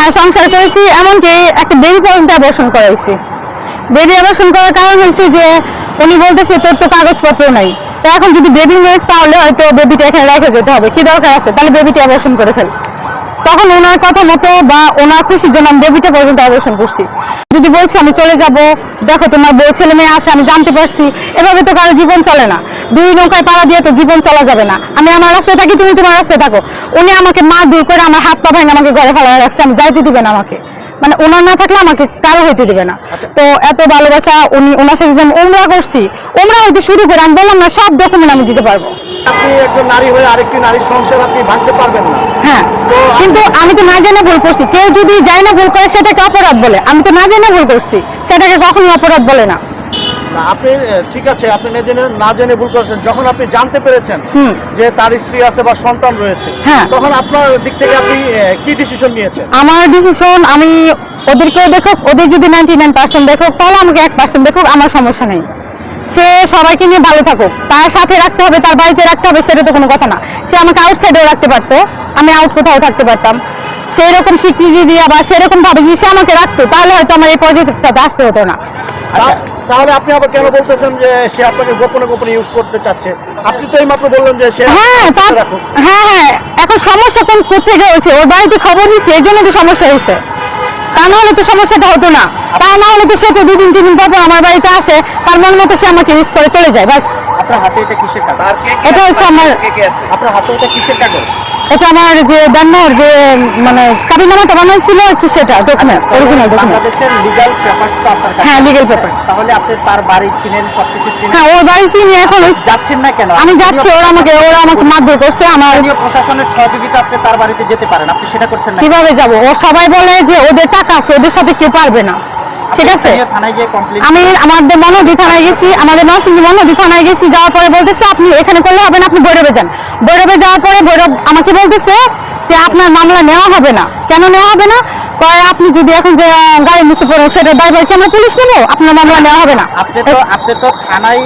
হ্যাঁ সংসার করেছি, এমনকি একটা বেবি পর্যন্ত অ্যাবর্শন করাইছি। বেবি অ্যাবর্শন করার কারণ হয়েছে যে, উনি বলতেছে, তোর তো কাগজপত্র নাই। তো এখন যদি বেবি রয়েছে তাহলে হয়তো বেবিটা এখানে রেখে যেতে হবে। কি দরকার আছে? তাহলে বেবিটা অ্যাবর্শন করে ফেল। তখন ওনার কথা মতো বা ওনার খুশির জন্য আমি বেবিটা পর্যন্ত অবসর করছি। যদি বলছি আমি চলে যাব, দেখো তোমার বউ ছেলে মেয়ে আছে, আমি জানতে পারছি। এভাবে তো কারও জীবন চলে না। দুই নৌকায় পাড়া দিয়ে তো জীবন চলা যাবে না। আমি আমার রাস্তায় থাকি, তুমি তোমার রাস্তায় থাকো। উনি আমাকে মা দূর করে আমার হাত পা ভাঙে আমাকে ঘরে ফেলা রাখছে, আমি যাইতে দিবেন আমাকে। মানে ওনার না থাকলে আমাকে কারও হইতে দেবে না। তো এত ভালোবাসা উনি ওনার সাথে যে আমি ওমরা করছি ওমরা হইতে শুরু করে আমি বললাম না সব ডকুমেন্ট আমি দিতে পারব। আপনি একজন নারী হয়ে আরেকটি নারীর সংসার আপনি ভাঙতে পারবেন না। হ্যাঁ কিন্তু আমি তো না জেনে ভুল করছি। কেউ যদি যাই না ভুল করে সেটাকে অপরাধ বলে। আমি তো না জানা ভুল করছি সেটাকে কখনো অপরাধ বলে না। না, আপনি ঠিক আছে আপনি না জেনে না জেনে ভুল করেছেন। যখন আপনি জানতে পেরেছেন। যে তার স্ত্রী আছে বা সন্তান রয়েছে হ্যাঁ। তখন আপনার দিক থেকে আপনি কি ডিসিশন নিয়েছেন? আমার ডিসিশন আমি ওদেরকেও দেখুক ওদের যদি নাইনটি নাইন পার্সেন্ট দেখুক তাহলে আমাকে এক পার্সেন্ট দেখুক আমার সমস্যা নেই। সে সবাইকে নিয়ে ভালো থাকুক। তার সাথে রাখতে হবে তার বাড়িতে রাখতে হবে সেটা তো কোনো কথা না। সে আমাকে আউট সাইডেও রাখতে পারতো আমি আউট কোথাও থাকতে পারতাম। সেই রকম স্বীকৃতি দিয়া বা সেরকম ভাবে যদি সে আমাকে রাখতো তাহলে হয়তো আমার এই পজিটিভটাতে আসতে হতো না। তাহলে আপনি আবার কেন বলতেছেন যে সে আপনাকে গোপনে গোপনে ইউজ করতে চাচ্ছে? আপনি তো এইমাত্র বললেন যে সে হ্যাঁ হ্যাঁ হ্যাঁ এখন সমস্যা কোন কোথেকে হয়েছে? ওর বাড়িতে খবর দিচ্ছে এই জন্য তো সমস্যা হয়েছে। তা না হলে তো সমস্যাটা হতো না। তা না হলে তো সে তো দুদিন তিন দিন পর আমার বাড়িতে আসে তার মন মতো সে আমাকে ইউজ করে চলে যায় বাস আপনার হাতে এটা কিসের কাগজ? এটা হচ্ছে আমার আপনার হাতে এটা কিসের কাগজ? এটা আমার যে দান্নর যে মানে কাবিনামাটা বানাইছিল কি সেটা ডকুমেন্ট অরিজিনাল ডকুমেন্ট বাংলাদেশের আপনার কাছে হ্যাঁ লিগেল পেপার তাহলে আপনি তার বাড়ি ছিলেন সবকিছু ছিলেন হ্যাঁ ওর বাড়ি চিনি এখন ওই- যাচ্ছেন না কেন? আমি যাচ্ছি ওরা আমাকে ওরা আমাকে মারধর করছে আমার প্রশাসনের সহযোগিতা আপনি তার বাড়িতে যেতে পারেন আপনি সেটা করছেন না কীভাবে যাব? ও সবাই বলে যে ওদের টাকা আছে ওদের সাথে কেউ পারবে না। ঠিক আছে? আমি আমাদের মনোদি থানায় গেছি আমাদের নরসিংদী মনোদি থানায় গেছি যাওয়ার পরে বলতেছে আপনি এখানে করলে হবে না আপনি বৈরবে যান। বৈরবে যাওয়ার পরে বৈরব আমাকে বলতেছে যে আপনার মামলা নেওয়া হবে না। কেন নেওয়া হবে না? কয় আপনি যদি এখন যে গাড়ি মিশে পড়ে সেটা ড্রাইভার কি আমরা পুলিশ নেব? আপনার মামলা নেওয়া হবে না। আপনি তো আপনি তো থানায়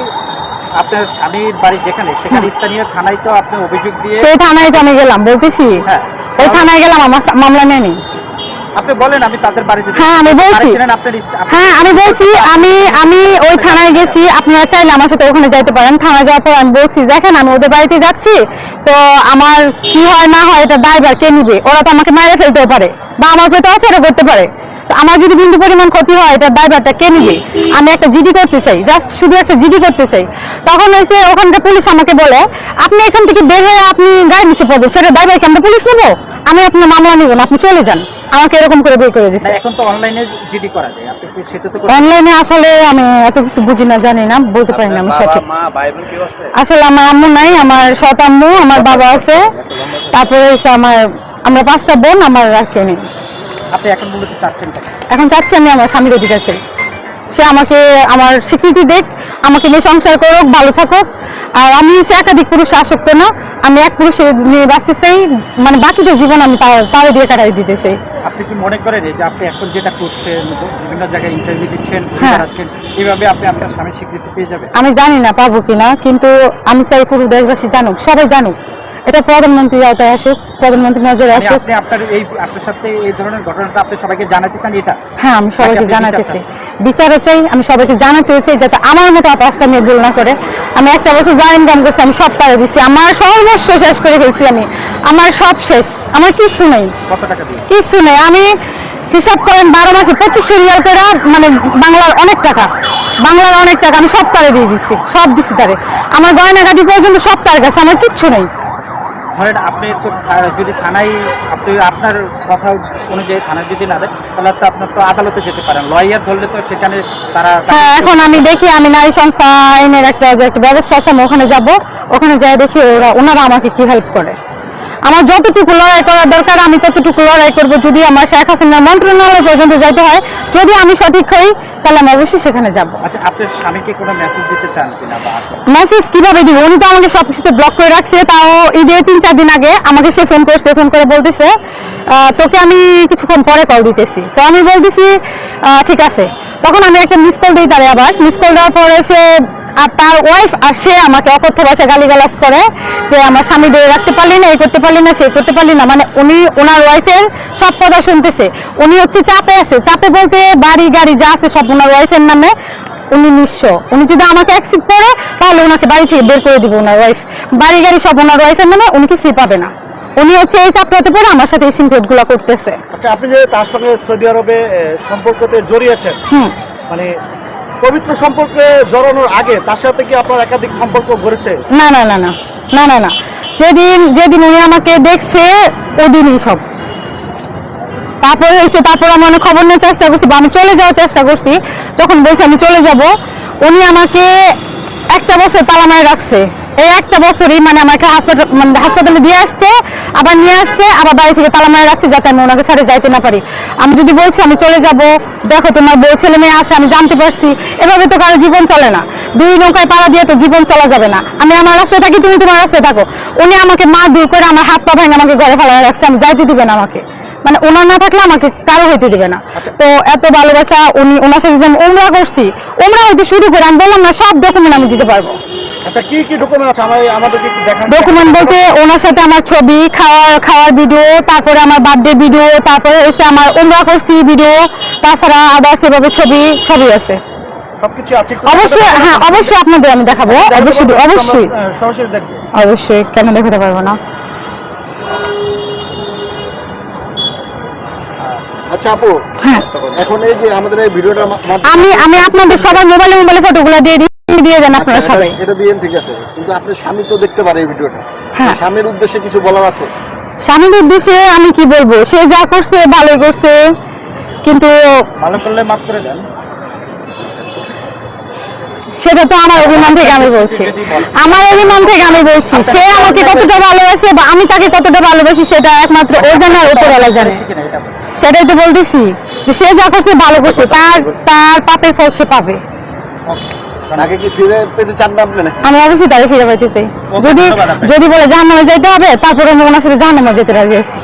আপনার স্বামীর বাড়ি যেখানে সেখানে স্থানীয় থানায় তো আপনি অভিযোগ দিয়ে সেই থানায় তো আমি গেলাম বলতেছি। হ্যাঁ। ওই থানায় গেলাম আমার মামলা নেয়নি। আপনি বলেন আমি তাদের বাড়িতে হ্যাঁ, আমি বলছি। হ্যাঁ আমি বলছি আমি আমি ওই থানায় গেছি আপনারা চাইলে আমার সাথে ওখানে যাইতে পারেন। থানায় যাওয়ার পর আমি বলছি দেখেন আমি ওদের বাড়িতে যাচ্ছি তো আমার কি হয় না হয় এটা ড্রাইভার কে নিবে? ওরা তো আমাকে মেরে ফেলতেও পারে বা আমার প্রতি অচারও করতে পারে। আমার যদি বিন্দু পরিমাণ ক্ষতি হয় এটা ড্রাইভারটা কে নিবে? আমি একটা জিডি করতে চাই জাস্ট শুধু একটা জিডি করতে চাই। তখন হয়েছে ওখানকার পুলিশ আমাকে বলে আপনি এখান থেকে বের হয়ে আপনি গাড়ি নিচে পড়বেন সেটা ড্রাইভারকে আমরা পুলিশ নেব? আমি আপনার মামলা নিব না আপনি চলে যান। আমাকে এরকম করে বের করে দিচ্ছে এখন তো অনলাইনে জিডি করা যায়। আপনি সেটা তো অনলাইনে আসলে আমি এত কিছু বুঝি না জানি না বলতে পারি না আমি সঠিক। মা ভাই বোন কেউ আছে? আসলে আমার আম্মু নাই আমার সৎ আম্মু আমার বাবা আছে। তারপরে হচ্ছে আমার আমরা পাঁচটা বোন আমার আর কেউ নেই। আপনি এখন মূলত চাচ্ছেন এখন চাচ্ছি আমি আমার স্বামীর অধিকার চাই। সে আমাকে আমার স্বীকৃতি দেখ আমাকে নিয়ে সংসার করুক ভালো থাকুক। আর আমি হচ্ছে একাধিক পুরুষে আসক্ত না আমি এক পুরুষে নিয়ে বাঁচতে চাই মানে বাকিটা জীবন আমি তার তারে দিয়ে কাটাই দিতে চাই। আপনি কি মনে করেন যে আপনি এখন যেটা করছেন বিভিন্ন জায়গায় ইন্টারভিউ দিচ্ছেন হ্যাঁ। করাচ্ছেন এইভাবে আপনি আপনার স্বামীর স্বীকৃতি পেয়ে যাবেন? আমি জানি না পাবো কিনা কিন্তু আমি চাই পুরো দেশবাসী জানুক সবাই জানুক। এটা প্রধানমন্ত্রীর আওতায় আসুক প্রধানমন্ত্রী নজরে মানে আসুক। আপনি আপনার এই আপনার সাথে এই ধরনের ঘটনাটা আপনি সবাইকে জানাতে চান এটা? হ্যাঁ আমি সবাইকে জানাতে চাই। বিচারও চাই আমি সবাইকে জানাতেও চাই যাতে আমার মতো আর পাঁচটা মেয়ে ভুল না করে। আমি একটা বছর যা ইনকাম করছি আমি সব তারা দিছি আমার সর্বস্ব শেষ করে ফেলছি আমি। আমার সব শেষ আমার কিছু নেই। কত টাকা দিয়ে? কিছু নেই। আমি হিসাব করেন বারো মাসে পঁচিশশো রিয়াল করে মানে বাংলার অনেক টাকা বাংলার অনেক টাকা আমি সব তারে দিয়ে দিচ্ছি সব দিচ্ছি তারে। আমার গয়নাগাটি পর্যন্ত সব তার কাছে আমার কিচ্ছু নেই। ধরেন আপনি তো যদি থানায় আপনি আপনার কথা অনুযায়ী থানায় যদি না দেন, তাহলে তো আপনার তো আদালতে যেতে পারেন। লয়ার ধরলে তো সেখানে তারা হ্যাঁ এখন আমি দেখি, আমি নারী সংস্থা আইনের একটা যে একটা ব্যবস্থা আছে, আমি ওখানে যাব। ওখানে যাই দেখি ওরা, ওনারা আমাকে কি হেল্প করে। আমার যতটুকু লড়াই করার দরকার আমি ততটুকু লড়াই করব যদি আমার শেখ হাসিনার মন্ত্রণালয় পর্যন্ত যাইতে হয়। যদি আমি সঠিক হই তাহলে আমি অবশ্যই সেখানে যাব। আচ্ছা আপনার স্বামীকে কোনো মেসেজ দিতে চান কিনা মেসেজ কীভাবে দিব? উনি তো আমাকে সব কিছুতে ব্লক করে রাখছে তাও ঈদের তিন চার দিন আগে আমাকে সে ফোন করছে ফোন করে বলতেছে তোকে আমি কিছুক্ষণ পরে কল দিতেছি। তো আমি বলতেছি ঠিক আছে। তখন আমি একটা মিস কল দিই তারে আবার। মিস কল দেওয়ার পরে সে আর তার ওয়াইফ আর সে আমাকে অকথ্য ভাষায় গালিগালাজ করে যে আমার স্বামী ধরে রাখতে পারলি না এই করতে পারলি না সেই করতে পারলি না। মানে উনি ওনার ওয়াইফের সব কথা শুনতেছে। উনি হচ্ছে চাপে আছে। চাপে বলতে বাড়ি গাড়ি যা আছে সব ওনার ওয়াইফের নামে উনি নিঃস্ব। উনি যদি আমাকে অ্যাকসেপ্ট করে তাহলে ওনাকে বাড়ি থেকে বের করে দিব ওনার ওয়াইফ বাড়ি গাড়ি সব ওনার ওয়াইফের নামে উনি কিছুই পাবে না। উনি হচ্ছে এই চাপটাতে পড়ে আমার সাথে এই সিনক্রেটগুলা করতেছে। আচ্ছা আপনি যে তার সঙ্গে সৌদি আরবে সম্পর্কতে জড়িয়েছেন হুম। মানে পবিত্র সম্পর্কে জড়ানোর আগে তার সাথে কি আপনার একাধিক সম্পর্ক গড়েছে না না না না না না না। যেদিন যেদিন উনি আমাকে দেখছে, ওদিনই সব। তারপরে হয়েছে, তারপর আমি অনেক খবর নেওয়ার চেষ্টা করছি, বা আমি চলে যাওয়ার চেষ্টা করছি। যখন বলছে আমি চলে যাব, উনি আমাকে একটা বছর তালা রাখছে। এই একটা বছরই মানে আমাকে হাসপাতাল মানে হাসপাতালে দিয়ে আসছে আবার নিয়ে আসছে আবার বাড়ি থেকে তালা মারে রাখছে যাতে আমি ওনাকে ছাড়ে যাইতে না পারি। আমি যদি বলছি আমি চলে যাব দেখো তোমার বউ ছেলে মেয়ে আছে আমি জানতে পারছি। এভাবে তো কারও জীবন চলে না। দুই নৌকায় পাড়া দিয়ে তো জীবন চলা যাবে না। আমি আমার রাস্তায় থাকি তুমি তোমার রাস্তায় থাকো। উনি আমাকে মা দূর করে আমার হাত পা ভেঙে আমাকে ঘরে ফেলা রাখছে আমি যাইতে দিবেন আমাকে। মানে ওনার না থাকলে আমাকে কারও হইতে দিবে না। তো এত ভালোবাসা উনি ওনার সাথে যে আমি উমরা করছি উমরা হইতে শুরু করে আমি বললাম না সব ডকুমেন্ট আমি দিতে পারব। আচ্ছা কি কি ডকুমেন্ট আছে? আমাদেরকে একটু দেখান। ডকুমেন্ট বলতে ওনার সাথে আমার ছবি খাওয়ার খাওয়ার ভিডিও তারপরে আমার বার্থডে ভিডিও তারপরে হচ্ছে আমার উমরা করছি ভিডিও তাছাড়া আবার সেভাবে ছবি সবই আছে। সবকিছু আছে অবশ্যই হ্যাঁ অবশ্যই আপনাদের আমি দেখাবো। অবশ্যই অবশ্যই। আমরা, আহ, সরাসরি দেখব। অবশ্যই কেন দেখাতে পারব না? আচ্ছা আপু হ্যাঁ। এখন এই যে আমাদের এই মাধ্যমে- আমি আমি আপনাদের সবার মোবাইলে মোবাইলে ফটোগুলো দিয়ে দিই। দিয়ে দেন আপনারা আচ্ছা, সবাই। এটা- ঠিক আছে। কিন্তু আপনার স্বামী তো দেখতে পারে এই ভিডিওটা। হ্যাঁ। স্বামীর উদ্দেশ্যে কিছু বলার আছে? স্বামীর উদ্দেশ্যে আমি কি বলব? সে যা করছে ভালোই করছে কিন্তু ভালো করলে মাফ করে দেন। সেটা তো আমার অভিমান থেকে আমি বলছি। আমার অভিমান থেকে আমি বলছি। সে আমাকে কতটা ভালোবাসে বা আমি তাকে কতটা ভালোবাসি সেটা একমাত্র ও জানে আর উপরওয়ালা জানে। সেটাই তো বলতেছি যে সে যা করছে ভালো করছে। তার তার পাপের ফল সে পাবে। তাকে কি ফিরে পেতে চান না আপনি আমি অবশ্যই তাকে ফিরে পেতে চাই যদি যদি বলে জাহান্নামে যেতে হবে তারপরে আমি ওনার সাথে জাহান্নামে যেতে রাজি আছি।